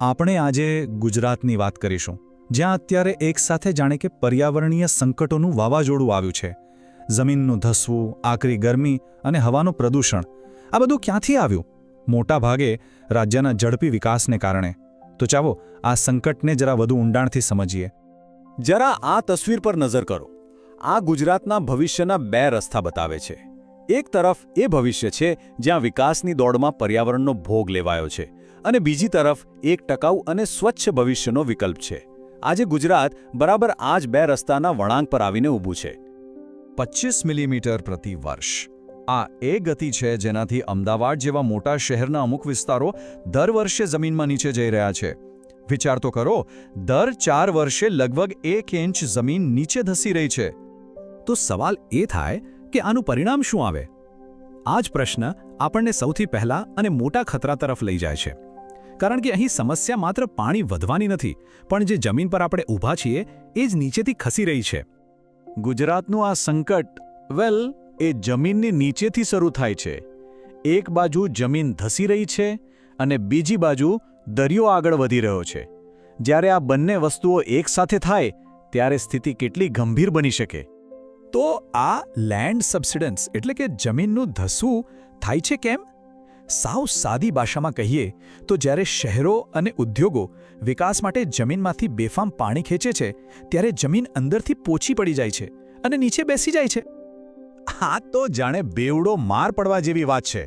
આપણે આજે ગુજરાતની વાત કરીશું, જ્યાં અત્યારે એકસાથે જાણે કે પર્યાવરણીય સંકટોનું વાવાઝોડું આવ્યું છે. જમીનનું ધસવું, આકરી ગરમી અને હવાનું પ્રદૂષણ, આ બધું ક્યાંથી આવ્યું? મોટા ભાગે રાજ્યના ઝડપી વિકાસને કારણે. તો ચાલો આ સંકટને જરા વધુ ઊંડાણથી સમજીએ. જરા આ તસવીર પર નજર કરો. આ ગુજરાતના ભવિષ્યના બે રસ્તા બતાવે છે. એક તરફ એ ભવિષ્ય છે જ્યાં વિકાસની દોડમાં પર્યાવરણનો ભોગ લેવાયો છે. અને બીજી તરફ એક ટકાઉ અને સ્વચ્છ ભવિષ્યનો વિકલ્પ છે. આજે ગુજરાત બરાબર આ જ બે રસ્તાના વળાંક પર આવીને ઊભું છે. પચીસ મિલીમીટર પ્રતિ વર્ષ. આ એ ગતિ છે જેનાથી અમદાવાદ જેવા મોટા શહેરના અમુક વિસ્તારો દર વર્ષે જમીનમાં નીચે જઈ રહ્યા છે. વિચાર તો કરો દર ચાર વર્ષે લગભગ એક ઇંચ જમીન નીચે ધસી રહી છે. તો સવાલ એ થાય કે આનું પરિણામ શું આવે? આ જ પ્રશ્ન આપણને સૌથી પહેલા અને મોટા ખતરા તરફ લઈ જાય છે. કારણ કે અહીં સમસ્યા માત્ર પાણી વધવાની નથી પણ જે જમીન પર આપણે ઊભા છીએ એ જ નીચેથી ખસી રહી છે. ગુજરાતનું આ સંકટ વેલ એ જમીનની નીચેથી શરૂ થાય છે. એક બાજુ જમીન ધસી રહી છે અને બીજી બાજુ દરિયો આગળ વધી રહ્યો છે. જ્યારે આ બંને વસ્તુઓ એકસાથે થાય ત્યારે સ્થિતિ કેટલી ગંભીર બની શકે. તો આ લેન્ડ સબસિડન્સ એટલે કે જમીનનું ધસવું થાય છે કેમ? સાવ સાદી ભાષામાં કહીએ તો જ્યારે શહેરો અને ઉદ્યોગો વિકાસ માટે જમીનમાંથી બેફામ પાણી ખેંચે છે, ત્યારે જમીન અંદરથી પોચી પડી જાય છે અને નીચે બેસી જાય છે. આ તો જાણે બેવડો માર પડવા જેવી વાત છે.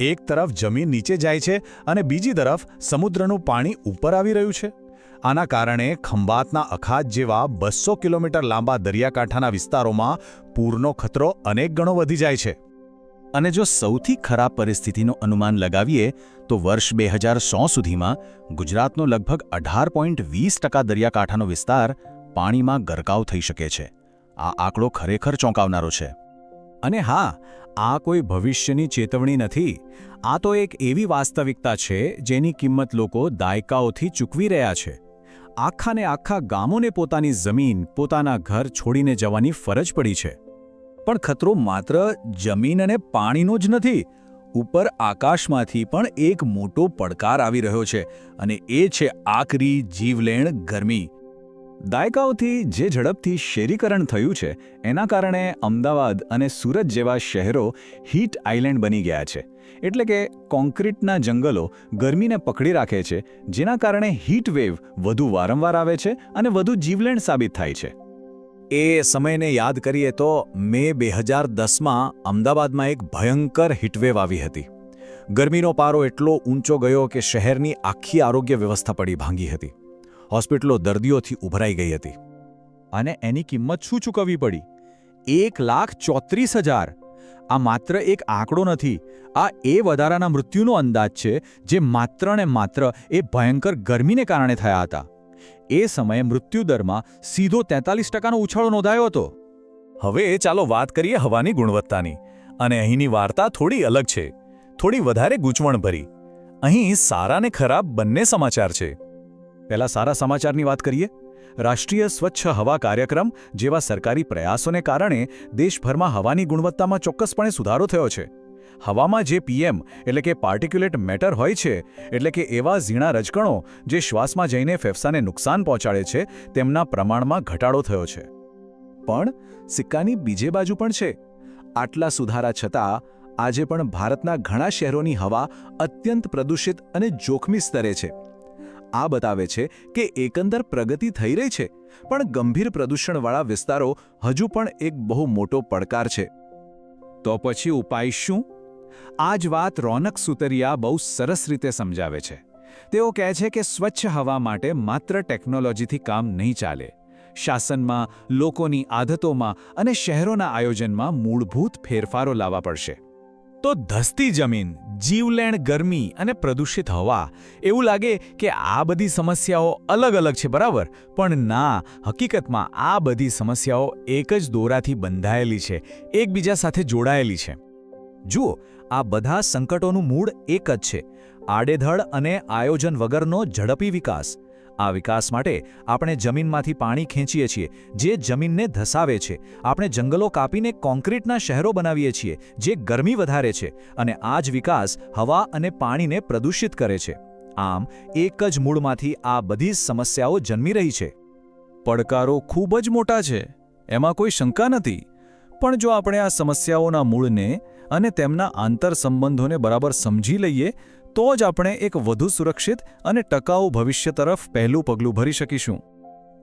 એક તરફ જમીન નીચે જાય છે અને બીજી તરફ સમુદ્રનું પાણી ઉપર આવી રહ્યું છે. આના કારણે ખંભાતના અખાત જેવા બસો કિલોમીટર લાંબા દરિયાકાંઠાના વિસ્તારોમાં પૂરનો ખતરો અનેક ગણો વધી જાય છે. અને જો સૌથી ખરાબ પરિસ્થિતિનું અનુમાન લગાવીએ, તો વર્ષ બે હજાર સો સુધીમાં ગુજરાતનો લગભગ અઢાર પોઈન્ટ વીસ ટકા દરિયાકાંઠાનો વિસ્તાર પાણીમાં ગરકાવ થઈ શકે છે. આ આંકડો ખરેખર ચોંકાવનારો છે. અને હા, આ કોઈ ભવિષ્યની ચેતવણી નથી. આ તો એક એવી વાસ્તવિકતા છે, જેની કિંમત લોકો દાયકાઓથી ચૂકવી રહ્યા છે. આખાને આખા ગામોને પોતાની જમીન, પોતાના ઘર છોડીને જવાની ફરજ પડી છે. પણ ખતરો માત્ર જમીન અને પાણીનો જ નથી. ઉપર આકાશમાંથી પણ એક મોટો પડકાર આવી રહ્યો છે અને એ છે આકરી, જીવલેણ, ગરમી. દાયકાઓથી જે ઝડપથી શહેરીકરણ થયું છે, એના કારણે અમદાવાદ અને સુરત જેવા શહેરો હીટ આઇલેન્ડ બની ગયા છે. એટલે કે કોન્ક્રીટના જંગલો ગરમીને પકડી રાખે છે, જેના કારણે હીટ વેવ વધુ વારંવાર આવે છે અને વધુ જીવલેણ સાબિત થાય છે. એ સમયને યાદ કરીએ તો મે બે હજાર દસમાં અમદાવાદમાં એક ભયંકર હીટવેવ આવી હતી. ગરમીનો પારો એટલો ઊંચો ગયો કે શહેરની આખી આરોગ્ય વ્યવસ્થા પડી ભાંગી હતી. હોસ્પિટલો દર્દીઓથી ઉભરાઈ ગઈ હતી. અને એની કિંમત શું ચૂકવવી પડી? એક લાખ ચોત્રીસ હજાર. આ માત્ર એક આંકડો નથી, આ એ વધારાના મૃત્યુનો અંદાજ છે જે માત્ર ને માત્ર એ ભયંકર ગરમીને કારણે થયા હતા. એ સમયે મૃત્યુદરમાં સીધો તેતાલીસ ટકાનો ઉછાળો નોંધાયો હતો. હવે ચાલો વાત કરીએ હવાની ગુણવત્તાની. અને અહીંની વાર્તા થોડી અલગ છે. થોડી વધારે ગૂંચવણભરી. અહીં સારા ને ખરાબ બંને સમાચાર છે. પહેલા સારા સમાચારની વાત કરીએ. રાષ્ટ્રીય સ્વચ્છ હવા કાર્યક્રમ જેવા સરકારી પ્રયાસોને કારણે દેશભરમાં હવાની ગુણવત્તામાં ચોક્કસપણે સુધારો થયો છે. હવામાં જે પીએમ એટલે કે પાર્ટિક્યુલેટ મેટર હોય છે, એટલે કે એવા ઝીણા રજકણો જે શ્વાસમાં જઈને ફેફસાને નુકસાન પહોંચાડે છે, તેમના પ્રમાણમાં ઘટાડો થયો છે. પણ સિક્કાની બીજે બાજુ પણ છે. આટલા સુધારા છતાં આજે પણ ભારતના ઘણા શહેરોની હવા અત્યંત પ્રદૂષિત અને જોખમી સ્તરે છે. આ બતાવે છે કે એકંદર પ્રગતિ થઈ રહી છે, પણ ગંભીર પ્રદૂષણવાળા વિસ્તારો હજુ પણ એક બહુ મોટો પડકાર છે. તો પછી ઉપાય શું? આ જ વાત રોનક સુતરિયા બહુ સરસ રીતે સમજાવે છે. તેઓ કહે છે કે સ્વચ્છ હવા માટે માત્ર ટેકનોલોજીથી કામ નહીં ચાલે. શાસનમાં, લોકોની આદતોમાં અને શહેરોના આયોજનમાં મૂળભૂત ફેરફારો લાવવા પડશે. તો ધસતી જમીન, જીવલેણ ગરમી અને પ્રદૂષિત હવા, એવું લાગે કે આ બધી સમસ્યાઓ અલગ અલગ છે, બરાબર? પણ ના, હકીકતમાં આ બધી સમસ્યાઓ એક જ દોરાથી બંધાયેલી છે, એકબીજા સાથે જોડાયેલી છે. જુઓ, આ બધા સંકટોનું મૂળ એક જ છે, આડેધડ અને આયોજન વગરનો ઝડપી વિકાસ. આ વિકાસ માટે આપણે જમીનમાંથી પાણી ખેંચીએ છીએ, જે જમીનને ધસાવે છે. આપણે જંગલો કાપીને કોન્ક્રીટના શહેરો બનાવીએ છીએ, જે ગરમી વધારે છે અને આ જ વિકાસ હવા અને પાણીને પ્રદૂષિત કરે છે. આમ, એક જ મૂળમાંથી આ બધી સમસ્યાઓ જન્મી રહી છે. પડકારો ખૂબ જ મોટા છે. એમાં કોઈ શંકા નથી. પણ જો આપણે આ સમસ્યાઓના મૂળને અને તેમના આંતરસંબંધોને બરાબર સમજી લઈએ, તો જ આપણે એક વધુ સુરક્ષિત અને ટકાઉ ભવિષ્ય તરફ પહેલું પગલું ભરી શકીશું.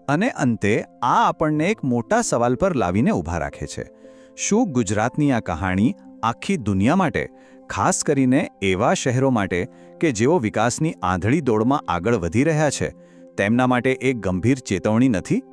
અને અંતે, આ આપણને એક મોટા સવાલ પર લાવીને ઊભા રાખે છે. શું ગુજરાતની આ કહાણી આખી દુનિયા માટે, ખાસ કરીને એવા શહેરો માટે, કે જેઓ વિકાસની આંધળી દોડમાં આગળ વધી રહ્યા છે, તેમના માટે એક ગંભીર ચેતવણી નથી?